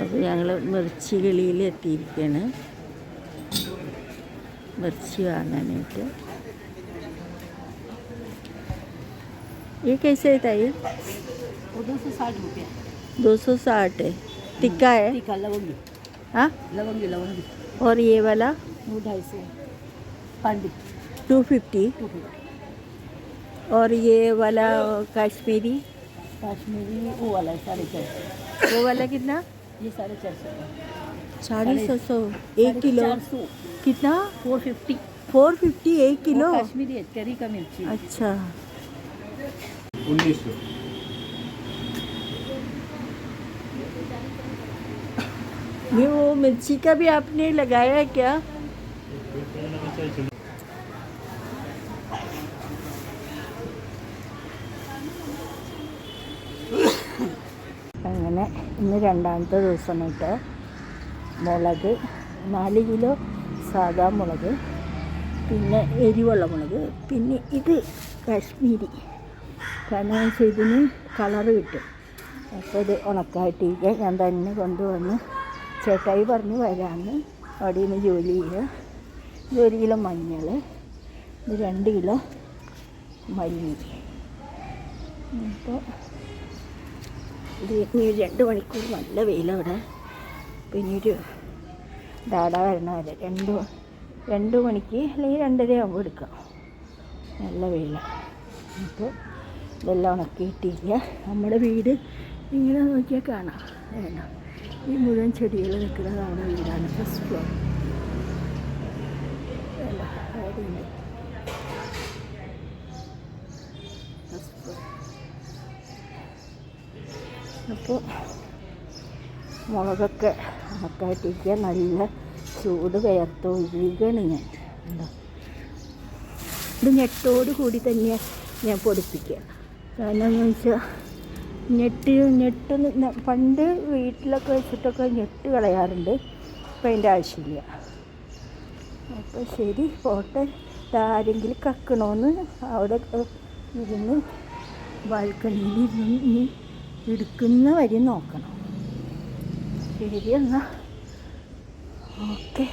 അപ്പോൾ ഞങ്ങൾ മിർച്ചി കിളിയിൽ എത്തിയിരിക്കുകയാണ് മിർച്ചി വാങ്ങാനായിട്ട് ये कैसे है ताई वो दो सौ साठ रुपये दो सौ साठ है टिक्का है टीका लवंगी हाँ लवंगी लवंगी और ये वाला वो ढाई सौ पांडी टू फिफ्टी टू फिफ्टी और ये वाला कश्मीरी काश्मीरी वो वाला है साढ़े चार सौ वो वाला कितना ये साढ़े चार सौ। साढ़े सौ सौ। एक किलो? कितना? Four fifty. फोर फिफ्टी एक किलो? कश्मीरी करी का मिर्ची। अच्छा। उन्नीस सौ। ये वो मिर्ची का भी आपने लगाया है क्या? ഇന്ന് രണ്ടാമത്തെ ദിവസമായിട്ട് മുളക് നാല് കിലോ സാദാ മുളക് പിന്നെ എരിവുള്ള മുളക് പിന്നെ ഇത് കാശ്മീരി. കാരണം ഇതിന് കളറ് കിട്ടും. അപ്പോൾ ഇത് ഉണക്കായിട്ടിരിക്കുക. ഞാൻ തന്നെ കൊണ്ടുവന്ന് ചേട്ടായി പറഞ്ഞ് വരാമെന്ന് അവിടെ നിന്ന് ജോലി ചെയ്യുക. ഇത് ഒരു കിലോ മഞ്ഞൾ ഇത് രണ്ട് കിലോ മല്ലി. അപ്പോൾ ഇത് ഇനി ഒരു രണ്ട് മണിക്കൂർ നല്ല വെയിലവിടെ. പിന്നെ ഒരു ഡാഡ വരണ വരെ രണ്ട് രണ്ട് മണിക്ക് അല്ലെങ്കിൽ രണ്ടര ആകുമ്പോൾ എടുക്കാം. നല്ല വെയിലാണ് അപ്പോൾ ഇതെല്ലാം ഉണക്കിയിട്ടില്ല നമ്മുടെ വീട് ഇങ്ങനെ നോക്കിയാൽ കാണാം. വേണ്ട ഈ മുഴുവൻ ചെടികൾ നിൽക്കുന്നതാണ് വീടാണ്. ഫസ്റ്റ് ഫ്ലോർ വേണ്ട അവിടെയുണ്ട് ഫസ്റ്റ് ഫ്ലോർ അപ്പോൾ മുളകൊക്കെ ഉണക്കായിട്ടിരിക്കുക നല്ല ചൂട് വിയർത്തൊഴുകയാണ് ഞാൻ. ഉണ്ടോ ഇത് ഞെട്ടോട് കൂടി തന്നെ ഞാൻ പൊടിപ്പിക്കുക. കാരണം വെച്ചാൽ ഞെട്ട് ഞെട്ട് പണ്ട് വീട്ടിലൊക്കെ വെച്ചിട്ടൊക്കെ ഞെട്ട് കളയാറുണ്ട്. ഇപ്പം അതിന്റെ ആവശ്യമില്ല. അപ്പോൾ ശരി പോട്ടെ. ആരെങ്കിലും കക്കണമെന്ന് അവിടെ ഇരുന്ന് ബാൽക്കണിയിൽ ഇരുന്ന് എടുക്കുന്ന വരി നോക്കണം. ശരി എന്നാൽ ഓക്കെ.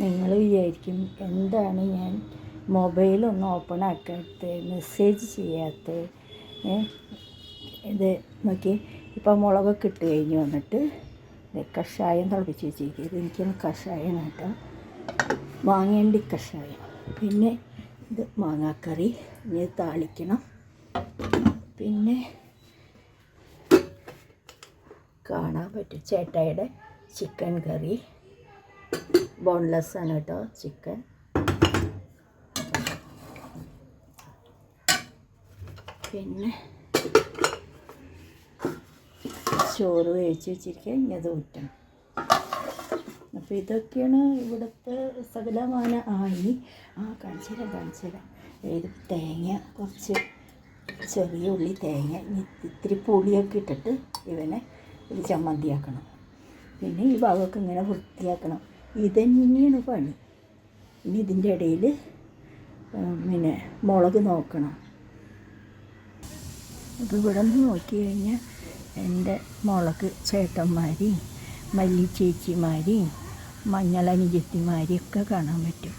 നിങ്ങൾ വിചാരിക്കും എന്താണ് ഞാൻ മൊബൈലൊന്നും ഓപ്പൺ ആക്കാത്ത മെസ്സേജ് ചെയ്യാത്ത? ഇത് നോക്കി ഇപ്പം മുളകൊക്കെ ഇട്ട് കഴിഞ്ഞ് വന്നിട്ട് കഷായം തിളപ്പിച്ച് വെച്ചിരിക്കുന്നത് എനിക്കൊന്ന് കഷായം കേട്ടോ മാങ്ങേണ്ടി കഷായം. പിന്നെ ഇത് മാങ്ങാക്കറി. ഇനി താളിക്കണം. പിന്നെ കാണാൻ പറ്റും. ചേട്ടായുടെ ചിക്കൻ കറി ബോൺലെസ് ആണ് കേട്ടോ ചിക്കൻ പിന്നെ ചോറ് വേവിച്ച് വെച്ചിരിക്കുക ഇനി അത് ഊറ്റണം. അപ്പോൾ ഇതൊക്കെയാണ് ഇവിടുത്തെ സകലമാന ആയി ആ കാണിച്ചു തരാം കാണിച്ചു തരാം ഇത് തേങ്ങ കുറച്ച് ചെറിയ ഉള്ളി തേങ്ങ ഇത്തിരി പുളിയൊക്കെ ഇട്ടിട്ട് ഇവനെ ഒരു ചമ്മന്തിയാക്കണം പിന്നെ ഈ ഭാഗമൊക്കെ ഇങ്ങനെ വൃത്തിയാക്കണം. ഇതന്നെയാണ് പണി. ഇനി ഇതിന്റെ ഇടയിൽ പിന്നെ മുളക് നോക്കണം. അപ്പോൾ ഇവിടെ നിന്ന് നോക്കി കഴിഞ്ഞാൽ എന്റെ മുളക് ചേട്ടന്മാരെയും മല്ലി ചേച്ചിമാരെയും മഞ്ഞളനുജത്തിമാരെയും ഒക്കെ കാണാൻ പറ്റും.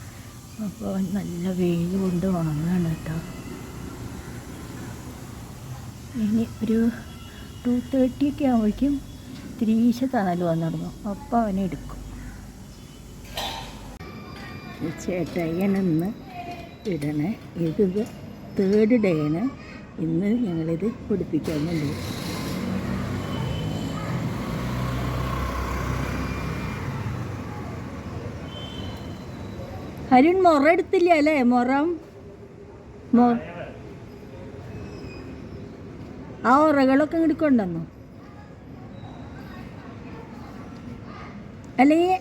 അപ്പോൾ നല്ല വെയിൽ കൊണ്ട് ഉണങ്ങാണ് കേട്ടോ. ഇനി ഒരു ടു തേർട്ടി ഒക്കെ ആകുമ്പോഴേക്കും തിരീശ തണൽ വന്നു തുടങ്ങും അപ്പം അവനെ എടുക്കും. ഇന്ന് ഇടണേ. ഇത് തേർഡ് ഡേ ആണ് ഇന്ന് ഞങ്ങളിത് പൊടിപ്പിക്കാൻ വേണ്ടി. അരുൺ മുറ എടുത്തില്ല അല്ലേ? മുറം? മൊ ആ ഉറകളൊക്കെ ഇങ്ങോട്ട് കൊണ്ടുവന്നു? അല്ലെങ്കിൽ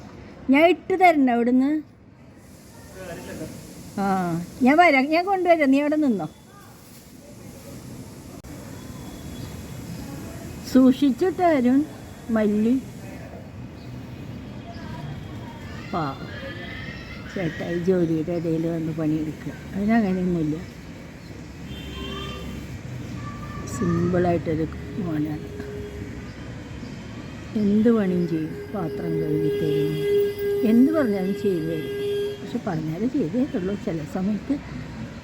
ഞാൻ ഇട്ട് തരണ്ട അവിടുന്ന്? ആ ഞാൻ വരാം. ഞാൻ കൊണ്ടുവരാം. നീ അവിടെ നിന്നോ. സൂക്ഷിച്ചിട്ട് തരും മല്ലി. പാ ചേട്ടായി ജോലിയുടെ ഇടയിൽ വന്ന് പണിയെടുക്കുക. അതിനങ്ങനെയൊന്നുമില്ല. സിമ്പിളായിട്ടൊരു മോനാണ്. എന്ത് പണിയും ചെയ്യും. പാത്രം കഴുകി തരും എന്ത് പറഞ്ഞാലും ചെയ്തു. തരും പക്ഷെ പറഞ്ഞാലും ചെയ്തേ ഉള്ളൂ ചില സമയത്ത്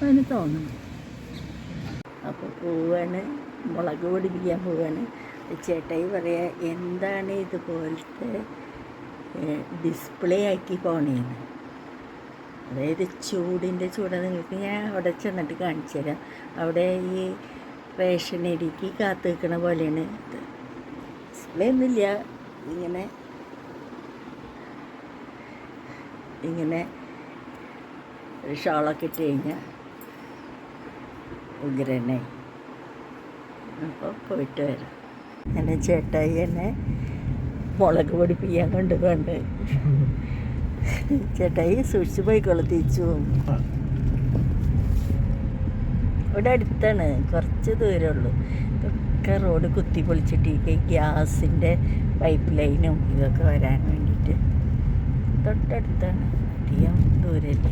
അതിന് തോന്നും. അപ്പോൾ പോവാണ്. മുളക് പൊടിപ്പിക്കാൻ പോവാണ്. ചേട്ടായി പറയാ എന്താണ് ഇതുപോലത്തെ ഡിസ്പ്ലേ ആക്കി പോണേന്ന്? അതായത് ചൂടിന്റെ ചൂട്. നിങ്ങൾക്ക് ഞാൻ അവിടെ ചെന്നിട്ട് കാണിച്ചു തരാം അവിടെ ഈ റേഷൻ അരിക്ക് കാത്തു നിൽക്കണ പോലെയാണ് ഇത്. ഡിസ്പ്ലേ ഒന്നുമില്ല ഇങ്ങനെ ഇങ്ങനെ ഒരു ഷോളൊക്കെ ഇട്ട് കഴിഞ്ഞാൽ ഉഗ്രനെ. അപ്പോൾ പോയിട്ട് വരാം. എന്റെ ചേട്ടായി എന്നെ മുളക് പൊടിപ്പിക്കാൻ കൊണ്ടുപോകണ്ട് ചേട്ടായി സൂക്ഷിച്ച് പോയിക്കോളെ തിരിച്ചു പോകും. ഇവിടെ അടുത്താണ് കുറച്ച് ദൂരമുള്ളൂ ഇതൊക്കെ റോഡ് കുത്തി പൊളിച്ചിട്ട് ഗ്യാസിന്റെ പൈപ്പ് ലൈനും ഇതൊക്കെ വരാൻ വേണ്ടിയിട്ട്. തൊട്ടടുത്താണ്. അധികം ദൂരമില്ല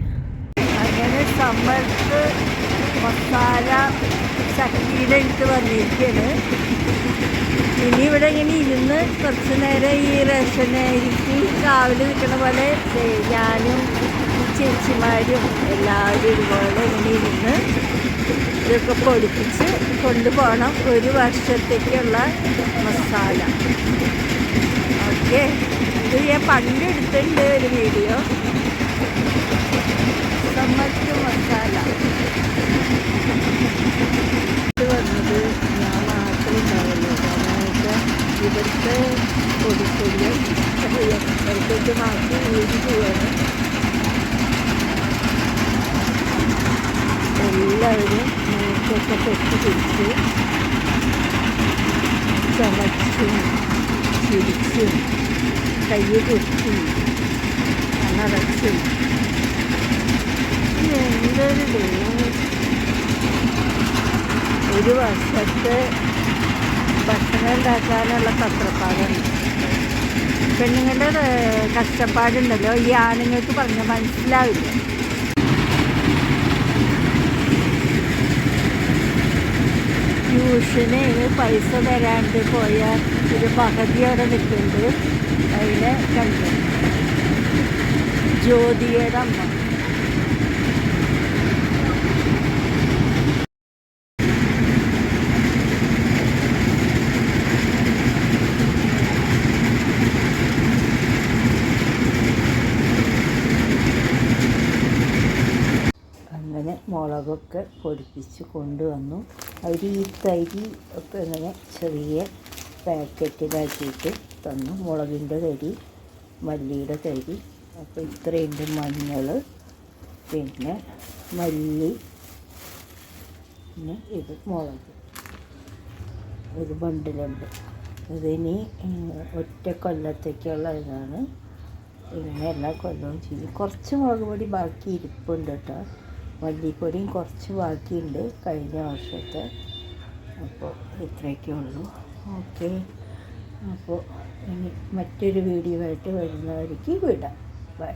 അങ്ങനെ സമ്മർദ്ദ മസാല ശക്തിയുടെ അടുത്ത് വന്നിരിക്കുകയാണ് ഇനി ഇവിടെ ഇങ്ങനെ ഇരുന്ന് കുറച്ച് നേരം ഈ റേഷൻ അരിക്ക് നിൽക്കുന്ന പോലെ ഞാനും ചേച്ചിമാരും എല്ലാവരും ഇതുപോലെ ഇങ്ങനെ ഇരുന്ന് ഇതൊക്കെ പൊടിപ്പിച്ച് കൊണ്ടുപോകണം. ഒരു വർഷത്തേക്കുള്ള മസാല. ഓക്കെ. ഇത് ഞാൻ പണ്ട് എടുത്തിട്ടുണ്ട് ഒരു വീഡിയോ. സമ്മറ്റ് മസാല. ഇത് വന്നത് ഞാൻ മാത്രമുണ്ടാവുള്ളൂ കാരണം ഇവിടുത്തെ പൊടിപ്പൊടിയെ ഇടയ്ക്കൊക്കെ മാത്രം യൂസ് ചെയ്യാണ് എല്ലാവരും മൂക്കൊക്കെ തൊട്ട് പിടിച്ച് ചമച്ചും ചിരിച്ചും കൈ കുത്തും കണ്ണടച്ചും. എന്തൊരു ദൈവം. ഒരു വർഷത്തെ ഭക്ഷണം ഉണ്ടാക്കാനുള്ള പത്രപ്പാടാണ്. പെണ്ണുങ്ങളുടെ കഷ്ടപ്പാടുണ്ടല്ലോ. ഈ ആണുങ്ങൾക്ക് പറഞ്ഞാൽ മനസ്സിലാവില്ല. ട്യൂഷന് പൈസ തരാണ്ട് പോയ ഒരു പകുതി അവിടെ നിൽക്കുന്നുണ്ട് അതിനെ കണ്ടു. ജ്യോതിയുടെ അമ്മ അങ്ങനെ മുളകൊക്കെ പൊടിപ്പിച്ച് കൊണ്ടുവന്നു. അവർ ഈ തരി ഒക്കെ ഇങ്ങനെ ചെറിയ പാക്കറ്റിലാക്കിയിട്ട് തന്നു. മുളകിന്റെ തരി മല്ലിയുടെ തരി. അപ്പോൾ ഇത്രയുണ്ട് മഞ്ഞൾ. പിന്നെ മല്ലി. പിന്നെ ഇത് മുളക്. ഒരു ബണ്ടിലുണ്ട് ഇതിനി ഒറ്റ കൊല്ലത്തേക്കുള്ള ഇതാണ്. ഇങ്ങനെ എല്ലാ കൊല്ലവും ചെയ്യും. കുറച്ച് മുളക് പൊടി ബാക്കി ഇരിപ്പുണ്ട് കേട്ടോ. മല്ലിപ്പൊടിയും കുറച്ച് ബാക്കിയുണ്ട് കഴിഞ്ഞ വർഷത്തെ. അപ്പോൾ ഇത്രയൊക്കെ ഉള്ളൂ. ഓക്കെ. അപ്പോൾ ഇനി മറ്റൊരു വീഡിയോ ആയിട്ട് വരുന്നവർക്ക് വിടാം. ബൈ.